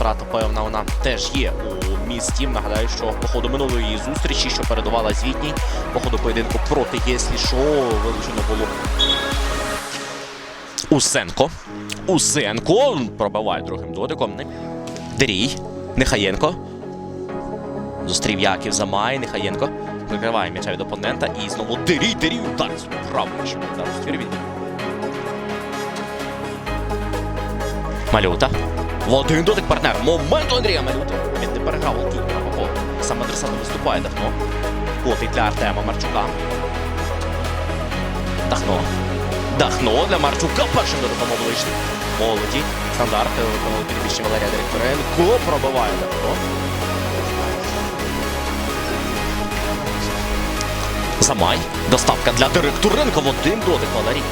Втрата, певна, вона теж є у місті. Нагадаю, що по ходу минулої зустрічі, що передувала звітній, по ходу поєдинку проти єслі що вилучено було Усенко. Усенко пробиває другим дотиком. Дерій. Нехаєнко. Зустрів Яків Замай. Нехаєнко. Викриває м'яча від опонента. І знову Дерій. Дерій. Удар. Ще удар. Малюта. Один дотик партнер. Момент Андрія Малюта. Він не переграв голкіпера по полу. Саме адресатом виступає Дахно. Котик для Артема Марчука. Дахно. Дахно для Марчука. Першим дотиком обличчя. Молоді. Стандарт. Виконали підвищення Валерія Директоренко. Пробиває Дахно. Замай. Доставка для Директоренка в один дотик Валерій.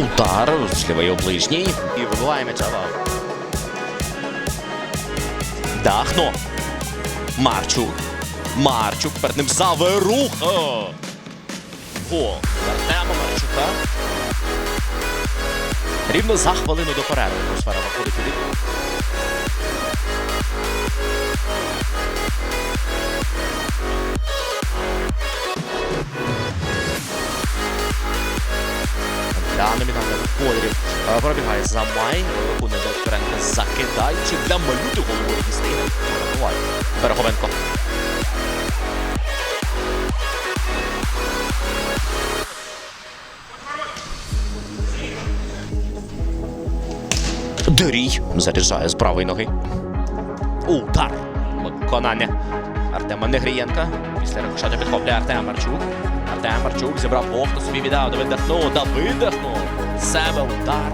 Удар, шлівий ближній. І вибиває м'яча. Дахно. Марчук. Марчук перед ним заверуха. Гол. Артема Марчука. Рівно за хвилину до перерви атмосфера виходить у кольорів Е, пробігає за Май, виконує Директоренко закидаючи для малюти головою дістає. Береговенко. Дерій заряджає з правої ноги. Удар. Виконання Артема Негрієнка. Після рикошету підхоплює Артем Марчук. Артем Марчук зібрав вовту, собі віддав, Давид Дахнув, да видихнув. Себе удар.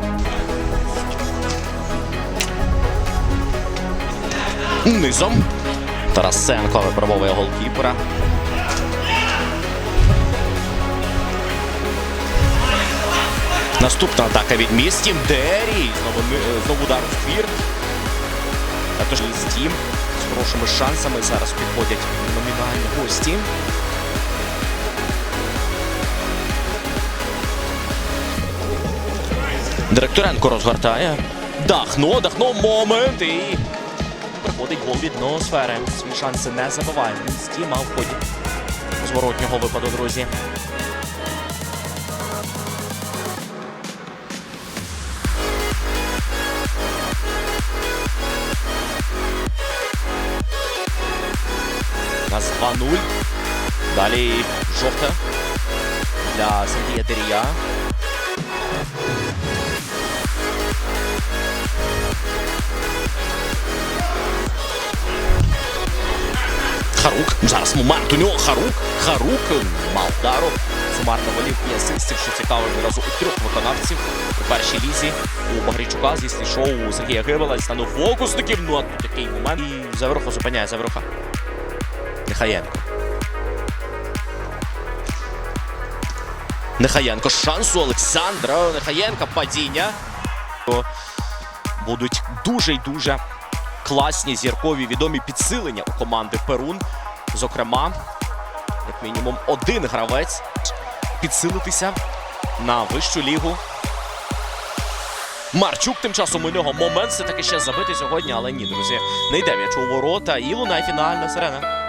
Низом. Тарасенко випробовує голкіпера. Наступна атака від містім. Дері. Знову, знову удар у ствір. А тож Стім з хорошими шансами зараз підходять номінальні гості. Директоренко розгортає. Дахно, дахно, момент і приходить гол від ноосфери. Свої шанси не забиває. Стім, а в ході зворотнього випаду, друзі. У нас 2-0. Далі жовта для Сергія Дерія. Харук. Зараз момент у нього Харук. Харук мав удару. Сумарно волів і асистів, що цікаво відразу у трьох виконавців у першій лізі. У Багрійчука зі шоу у Сергія Гибела стану фокусників. Ну а тут такий момент. І Заверуха зупиняє Заверуха. Нехаєнко. Нехаєнко. Шанс у Олександра Нехаєнка. Падіння. Будуть дуже й дуже класні зіркові відомі підсилення у команди Перун. Зокрема, як мінімум один гравець підсилитися на вищу лігу. Марчук тим часом у нього момент все таки ще забити сьогодні, але ні, друзі. Не йде м'яч у ворота і лунає фінальна сирена.